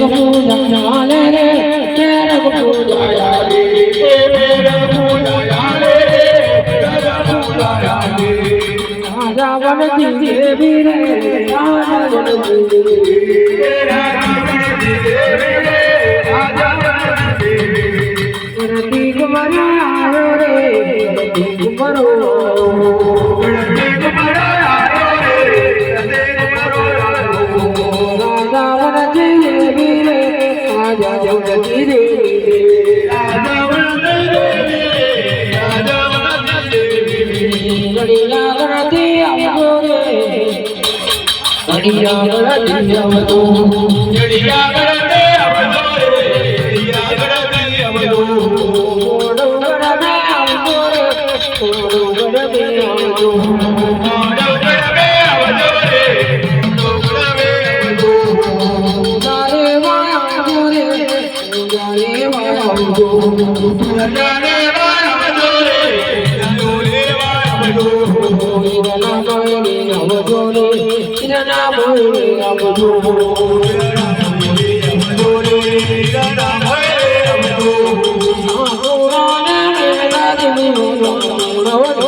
રઘુપૂજ લે રે હે રઘુપૂજ રાવણજી દેવી રે રાવણજી દેવી કુમાર આવ્યો રે કુમારો Oh, Oh,